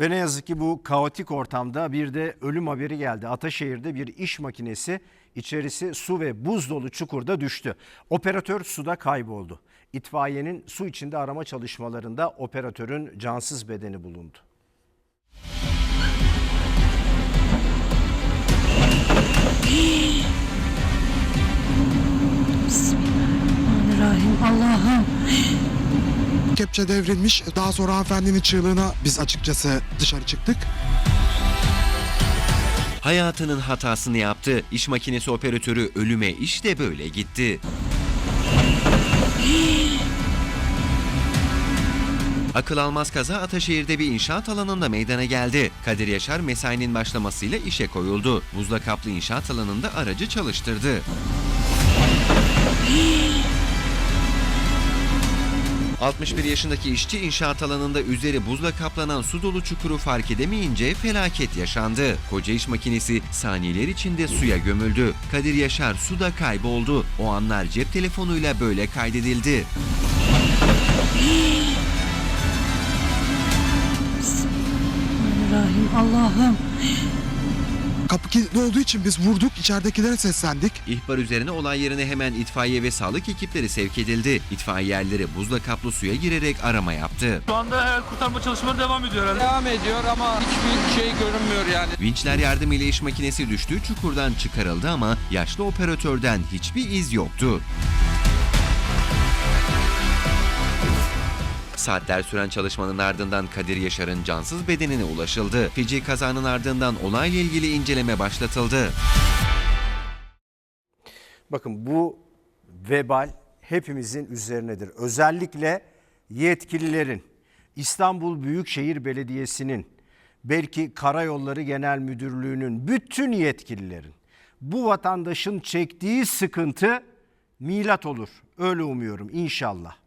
Ve ne yazık ki bu kaotik ortamda bir de ölüm haberi geldi. Ataşehir'de bir iş makinesi içerisi su ve buz dolu çukurda düştü. Operatör suda kayboldu. İtfaiyenin su içinde arama çalışmalarında operatörün cansız bedeni bulundu. Bismillahirrahmanirrahim. Allah'ım. Kepçe devrilmiş. Daha sonra hanımefendinin çığlığına biz açıkçası dışarı çıktık. Hayatının hatasını yaptı. İş makinesi operatörü ölüme işte böyle gitti. Akıl almaz kaza Ataşehir'de bir inşaat alanında meydana geldi. Kadir Yaşar mesainin başlamasıyla işe koyuldu. Buzla kaplı inşaat alanında aracı çalıştırdı. ...61 yaşındaki işçi inşaat alanında üzeri buzla kaplanan su dolu çukuru fark edemeyince felaket yaşandı. Koca iş makinesi saniyeler içinde suya gömüldü. Kadir Yaşar suda kayboldu. O anlar cep telefonuyla böyle kaydedildi. Bismillahirrahmanirrahim. Allah'ım. Kapı kilitli olduğu için biz vurduk. içeridekilere seslendik. İhbar üzerine olay yerine hemen itfaiye ve sağlık ekipleri sevk edildi. İtfaiyelileri buzla kaplı suya girerek arama yaptı. Şu anda evet, kurtarma çalışmaları devam ediyor herhalde. devam ediyor ama hiçbir şey görünmüyor yani. Vinçler yardımıyla iş makinesi düştüğü çukurdan çıkarıldı ama yaşlı operatörden hiçbir iz yoktu. Saatler süren çalışmanın ardından Kadir Yaşar'ın cansız bedenine ulaşıldı. Feci kazanın ardından olayla ilgili inceleme başlatıldı. Bakın bu vebal hepimizin üzerinedir. Özellikle yetkililerin, İstanbul Büyükşehir Belediyesi'nin, belki Karayolları Genel Müdürlüğü'nün, bütün yetkililerin bu vatandaşın çektiği sıkıntı milat olur. Öyle umuyorum inşallah.